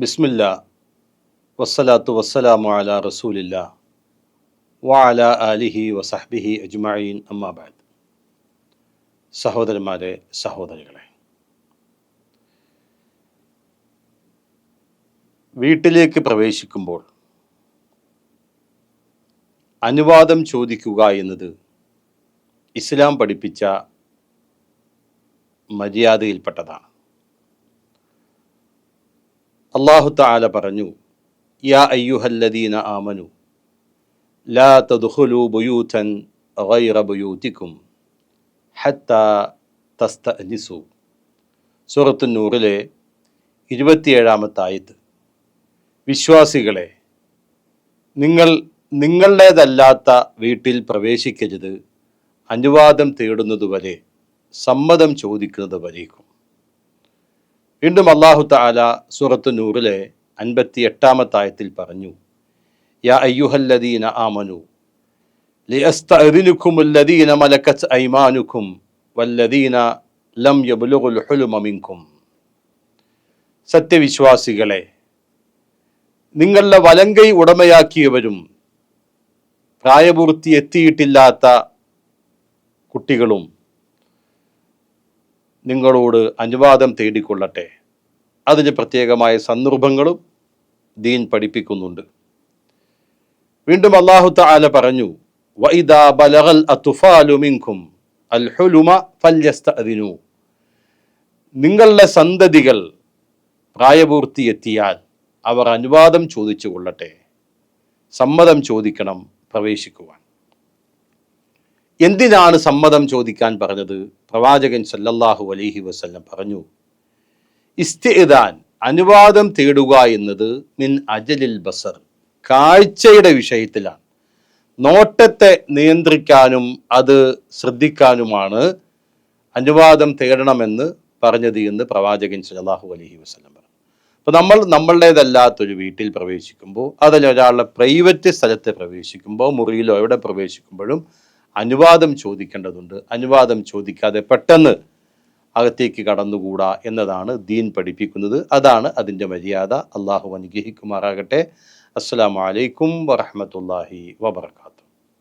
ബിസ്മില്ല വസ്സലാത്തു വസ്സലാമു അല റസൂലില്ല വഅല അലിഹി വസഹ്ബിഹി അജ്മഈൻ അമ്മാബാദ് സഹോദരന്മാരെ സഹോദരികളെ വീട്ടിലേക്ക് പ്രവേശിക്കുമ്പോൾ അനുവാദം ചോദിക്കുക എന്നത് ഇസ്ലാം പഠിപ്പിച്ച മര്യാദയിൽപ്പെട്ടതാണ്. അള്ളാഹു താല പറഞ്ഞു യാ അയ്യുഹല്ലദീന ആമനു ലാ തദ്ഖുലു ബുയൂതൻ ഗൈറ ബുയൂതിക്കും ഹത്ത തസ്തനിസു സൂറത്തു നൂറിലെ ഇരുപത്തിയേഴാമത്തെ ആയത്ത് വിശ്വാസികളെ നിങ്ങൾ നിങ്ങളുടേതല്ലാത്ത വീട്ടിൽ പ്രവേശിക്കരുത്. അനുവാദം തേടുന്നതുവരെ സമ്മതം ചോദിക്കുന്നത് വരേക്കും വീണ്ടും അള്ളാഹു താല സൂറത്ത് നൂറിലെ അൻപത്തി എട്ടാമത്തായത്തിൽ പറഞ്ഞു യാ അയ്യുഹല്ലദീന ആമനു ലിയസ്തഅദിനുക്കുമുല്ലദീന മലക്കത്ത് ഐമാനുക്കും വല്ലദീന ലം യബ്ലുഗുൽ ഹുലുമ മിൻകും. സത്യവിശ്വാസികളെ നിങ്ങളുടെ വലങ്കൈ ഉടമയാക്കിയവരും പ്രായപൂർത്തി എത്തിയിട്ടില്ലാത്ത കുട്ടികളും നിങ്ങളോട് അനുവാദം തേടിക്കൊള്ളട്ടെ. അതിന് പ്രത്യേകമായ സന്ദർഭങ്ങളും ദീൻ പഠിപ്പിക്കുന്നുണ്ട്. വീണ്ടും അള്ളാഹു താല പറഞ്ഞു വൈദാ അൽ നിങ്ങളുടെ സന്തതികൾ പ്രായപൂർത്തി എത്തിയാൽ അവർ അനുവാദം ചോദിച്ചു കൊള്ളട്ടെ. സമ്മതം ചോദിക്കണം പ്രവേശിക്കുവാൻ. എന്തിനാണ് സമ്മതം ചോദിക്കാൻ പറഞ്ഞത്? പ്രവാചകൻ സല്ലല്ലാഹു അലൈഹി വസല്ലം പറഞ്ഞു ഇസ്തിദാൻ അനുവാദം തേടുക എന്നത് മിൻ അജലിൽ ബസർ കാഴ്ചയുടെ വിഷയത്തിലാണ്. നോട്ടത്തെ നിയന്ത്രിക്കാനും അത് ശ്രദ്ധിക്കാനുമാണ് അനുവാദം തേടണമെന്ന് പറഞ്ഞത് എന്ന് പ്രവാചകൻ സല്ലല്ലാഹു അലഹി വസല്ലം പറഞ്ഞു. അപ്പോൾ നമ്മൾ നമ്മളുടേതല്ലാത്തൊരു വീട്ടിൽ പ്രവേശിക്കുമ്പോൾ അതിൽ ഒരാളുടെ പ്രൈവറ്റ് സ്ഥലത്ത് പ്രവേശിക്കുമ്പോൾ മുറിയിലോ എവിടെ പ്രവേശിക്കുമ്പോഴും അനുവാദം ചോദിക്കേണ്ടതുണ്ട്. അനുവാദം ചോദിക്കാതെ പെട്ടെന്ന് അകത്തേക്ക് കടന്നുകൂടാ എന്നതാണ് ദീൻ പഠിപ്പിക്കുന്നത്. അതാണ് അതിന്റെ മര്യാദ. അള്ളാഹു അനുഗ്രഹിക്കുമാറാകട്ടെ. അസ്സാം വലൈക്കും വറഹമത്തല്ലാഹി വബർക്കാത്തു